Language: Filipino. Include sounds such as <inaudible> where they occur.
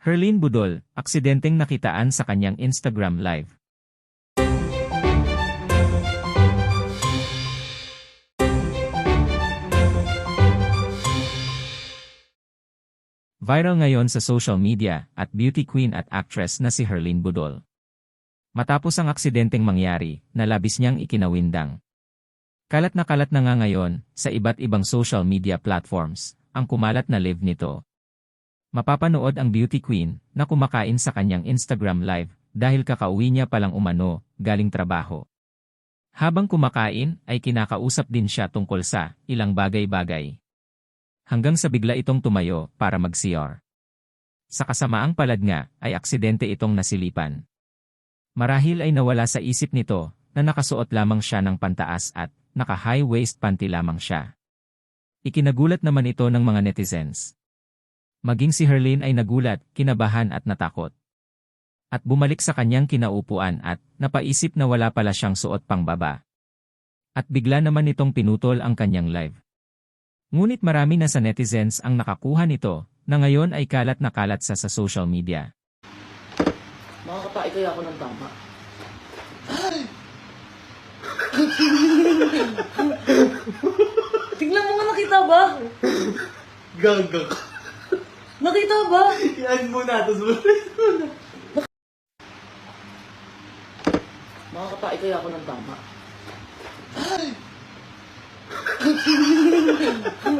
Herlene Budol, aksidenteng nakitaan sa kanyang Instagram live. Viral ngayon sa social media at beauty queen at actress na si Herlene Budol. Matapos ang aksidenteng mangyari, nalabis niyang ikinawindang. Kalat na kalat na nga ngayon sa iba't ibang social media platforms ang kumalat na live nito. Mapapanood ang beauty queen na kumakain sa kanyang Instagram live dahil kakauwi niya palang umano galing trabaho. Habang kumakain ay kinakausap din siya tungkol sa ilang bagay-bagay. Hanggang sa bigla itong tumayo para mag-CR. Sa kasamaang palad nga ay aksidente itong nasilipan. Marahil ay nawala sa isip nito na nakasuot lamang siya ng pantaas at naka-high waist panty lamang siya. Ikinagulat naman ito ng mga netizens. Maging si Herlene ay nagulat, kinabahan at natakot. At bumalik sa kanyang kinaupuan at napaisip na wala pala siyang suot pang baba. At bigla naman itong pinutol ang kanyang live. Ngunit marami na sa netizens ang nakakuha nito na ngayon ay kalat na kalat sa sa social media. Makakapait kaya ako ng tama. <laughs> Tingnan mo nga nakita ba? Gaga ka. Nakita ba? Yan muna, tapos mo. Makakapait kaya ako ng tama. <laughs>